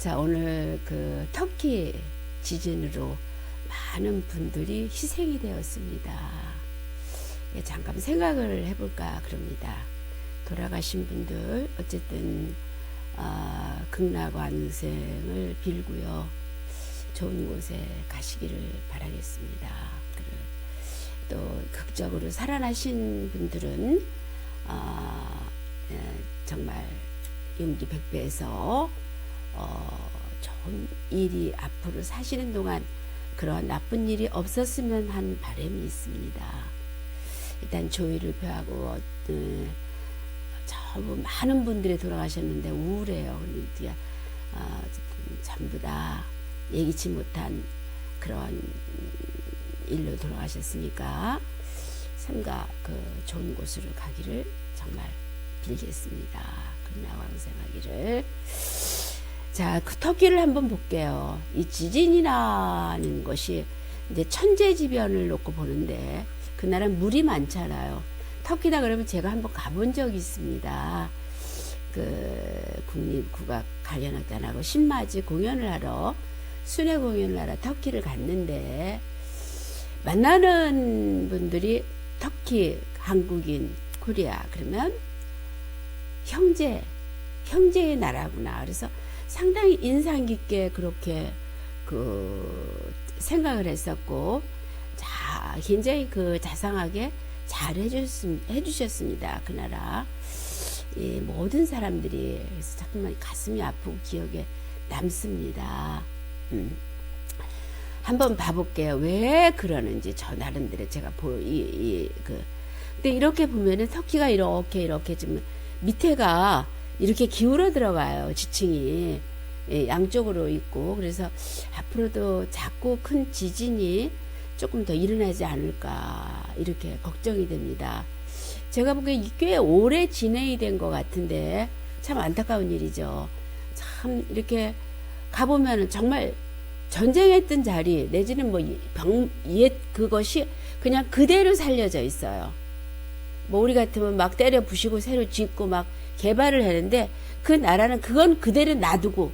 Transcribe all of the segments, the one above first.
자, 오늘 그 터키 지진으로 많은 분들이 희생이 되었습니다. 예, 잠깐 생각을 해볼까 그럽니다. 돌아가신 분들, 어쨌든, 아, 극락완생을 빌고요. 좋은 곳에 가시기를 바라겠습니다. 또 극적으로 살아나신 분들은, 아, 예, 정말 용기 백배에서 어, 좋은 일이 앞으로 사시는 동안 그런 나쁜 일이 없었으면 한 바람이 있습니다. 일단 조의를 표하고 어, 전부 많은 분들이 돌아가셨는데 우울해요. 그러니까 어, 전부 다 예기치 못한 그런 일로 돌아가셨으니까 삼가 그 좋은 곳으로 가기를 정말 빌겠습니다. 극락왕생하기를. 자, 그 터키를 한번 볼게요. 이 지진이라는 것이 이제 천재지변을 놓고 보는데 그 나라는 물이 많잖아요. 터키다 그러면 제가 한번 가본 적이 있습니다. 그 국립국악 관련악단하고 신맞이 공연을 하러 순회 공연을 하러 터키를 갔는데 만나는 분들이 터키, 한국인, 코리아 그러면 형제, 형제의 나라구나. 그래서 상당히 인상 깊게 그렇게 그 생각을 했었고, 자, 굉장히 그 자상하게 잘 해주셨, 해주셨습니다. 그 나라. 이 모든 사람들이 그래서 자꾸만 가슴이 아프고 기억에 남습니다. 음. 한번 봐볼게요. 왜 그러는지 저 나름대로 제가 보, 이, 이, 그. 근데 이렇게 보면은 터키가 이렇게, 이렇게 좀 밑에가 이렇게 기울어 들어가요. 지층이. 예, 양쪽으로 있고. 그래서 앞으로도 작고 큰 지진이 조금 더 일어나지 않을까. 이렇게 걱정이 됩니다. 제가 보기에 꽤 오래 진행이 된 것 같은데 참 안타까운 일이죠. 참 이렇게 가보면은 정말 전쟁했던 자리 내지는 뭐병옛 그것이 그냥 그대로 살려져 있어요. 뭐 우리 같으면 막 때려 부시고 새로 짓고 막 개발을 하는데 그 나라는 그건 그대로 놔두고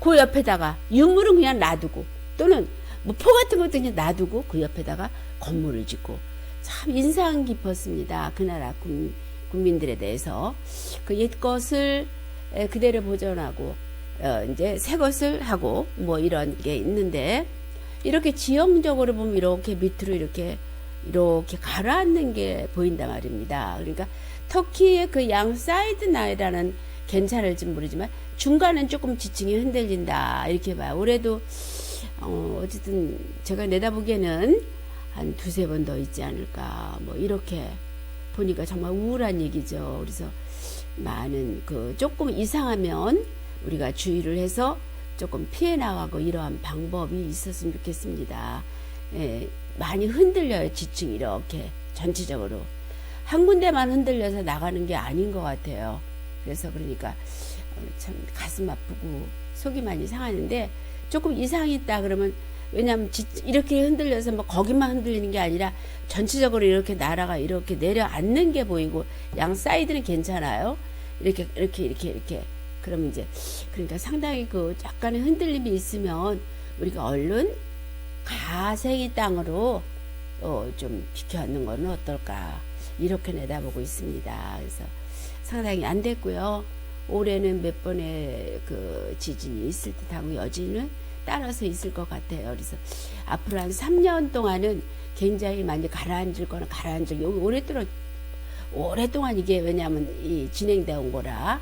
그 옆에다가 유물은 그냥 놔두고 또는 뭐 포 같은 것도 그냥 놔두고 그 옆에다가 건물을 짓고 참 인상 깊었습니다. 그 나라 국, 국민들에 대해서 그 옛 것을 그대로 보존하고 어, 이제 새 것을 하고 뭐 이런 게 있는데 이렇게 지형적으로 보면 이렇게 밑으로 이렇게 이렇게 가라앉는 게 보인단 말입니다. 그러니까 터키의 그 양 사이드 나이라는 괜찮을지 모르지만 중간은 조금 지층이 흔들린다 이렇게 봐요. 올해도 어, 어쨌든 제가 내다보기에는 한 두세 번 더 있지 않을까 뭐 이렇게 보니까 정말 우울한 얘기죠. 그래서 많은 그 조금 이상하면 우리가 주의를 해서 조금 피해 나가고 이러한 방법이 있었으면 좋겠습니다. 예, 많이 흔들려요, 지층 이렇게 전체적으로. 한 군데만 흔들려서 나가는 게 아닌 것 같아요. 그래서 그러니까 참 가슴 아프고 속이 많이 상하는데 조금 이상이 있다 그러면 왜냐하면 이렇게 흔들려서 뭐 거기만 흔들리는 게 아니라 전체적으로 이렇게 나라가 이렇게 내려앉는 게 보이고 양 사이드는 괜찮아요. 이렇게 이렇게 이렇게 이렇게 그러면 이제 그러니까 상당히 그 약간의 흔들림이 있으면 우리가 얼른 가생이 땅으로 어, 좀 비켜앉는 거는 어떨까 이렇게 내다보고 있습니다. 그래서 상당히 안 됐고요. 올해는 몇 번의 그 지진이 있을 듯하고 여진은 따라서 있을 것 같아요. 그래서 앞으로 한 3년 동안은 굉장히 많이 가라앉을 거는 가라앉을 여기 오랫동안 오랫동안 이게 왜냐하면 이 진행되어 온 거라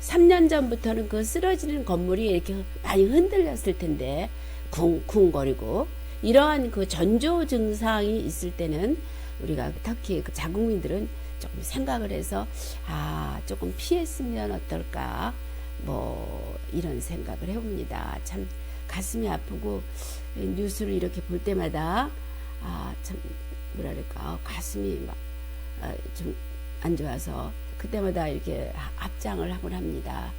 3년 전부터는 그 쓰러지는 건물이 이렇게 많이 흔들렸을 텐데 쿵쿵거리고 이러한 그 전조 증상이 있을 때는 우리가 특히 그 자국민들은 조금 생각을 해서 아 조금 피했으면 어떨까 뭐 이런 생각을 해봅니다. 참 가슴이 아프고 뉴스를 이렇게 볼 때마다 아 참 뭐랄까 가슴이 막 좀 안 좋아서 그때마다 이렇게 합장을 하곤 합니다.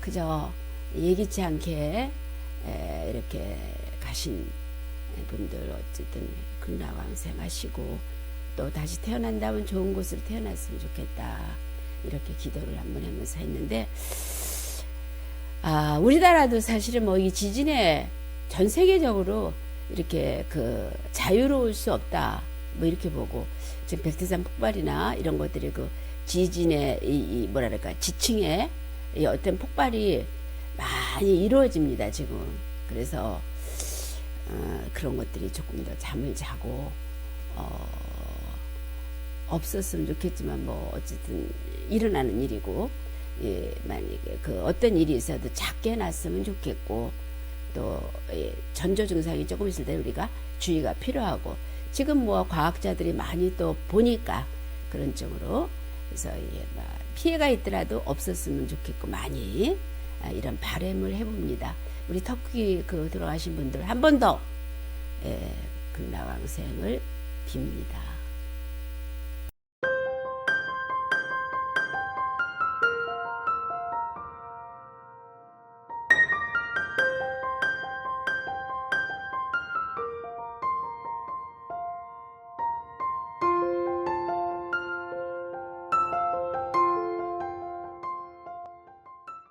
그저 예기치 않게 이렇게 가신 분들 어쨌든 극락왕생하시고 또 다시 태어난다면 좋은 곳으로 태어났으면 좋겠다 이렇게 기도를 한번 하면서 했는데 아, 우리나라도 사실은 뭐 이 지진에 전 세계적으로 이렇게 그 자유로울 수 없다. 뭐 이렇게 보고 지금 백두산 폭발이나 이런 것들이 그 지진의 이, 이 뭐랄까 지층에 이 어떤 폭발이 많이 이루어집니다 지금. 그래서 어, 그런 것들이 조금 더 잠을 자고 어, 없었으면 좋겠지만 뭐 어쨌든 일어나는 일이고 예, 만약에 그 어떤 일이 있어도 작게 해놨으면 좋겠고 또 예, 전조 증상이 조금 있을 때 우리가 주의가 필요하고 지금 뭐 과학자들이 많이 또 보니까 그런 쪽으로 그래서 예, 뭐 피해가 있더라도 없었으면 좋겠고 많이 아, 이런 바램을 해봅니다. 우리 터키 그 돌아가신 분들 한 번더 예, 금나왕생을 빕니다.